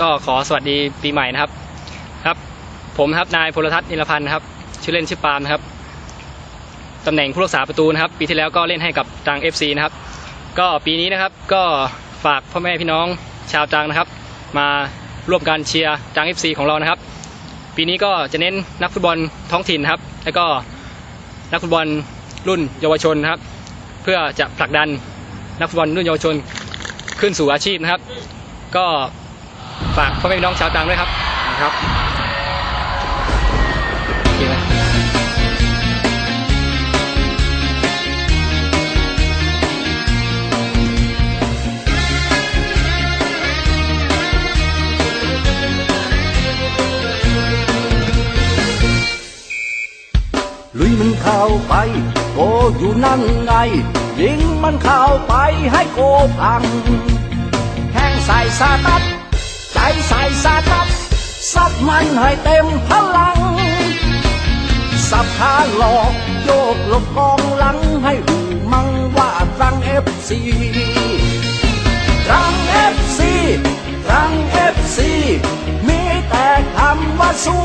ก็ขอสวัสดีปีใหม่นะครับ ครับ ผมครับนายพลทัศน์นิรพันธ์ครับ ชื่อเล่นชื่อปาล์มครับตำแหน่งผู้รักษาประตูนะครับ ปีที่แล้วก็เล่นให้กับตรัง FC นะครับ ก็ปีนี้นะครับก็ฝากพ่อแม่พี่น้องชาวตรังนะครับ มาร่วมกันเชียร์ตรัง FC ของเรานะครับ ปีนี้ก็จะเน้นนักฟุตบอลท้องถิ่นครับ แล้วก็นักฟุตบอลรุ่นเยาวชนนะครับ เพื่อจะผลักดันนักฟุตบอลรุ่นเยาวชนขึ้นสู่อาชีพนะครับ ก็ ฝากพ่อแม่พี่น้องชาวตรังด้วยครับนะครับโอเคไหมลุยมันเข้าไปโกอยู่นั่นไง ยิงมันเข้าไปให้โกพังแข้งใส่สาตัด ใจใส่สาตับซับมันให้เต็มพลัง สับขาหลอกโยกหลบกองหลังให้หูมังว่ารังเอฟซีรังเอฟซีรังเอฟซีมีแต่คำว่าสู้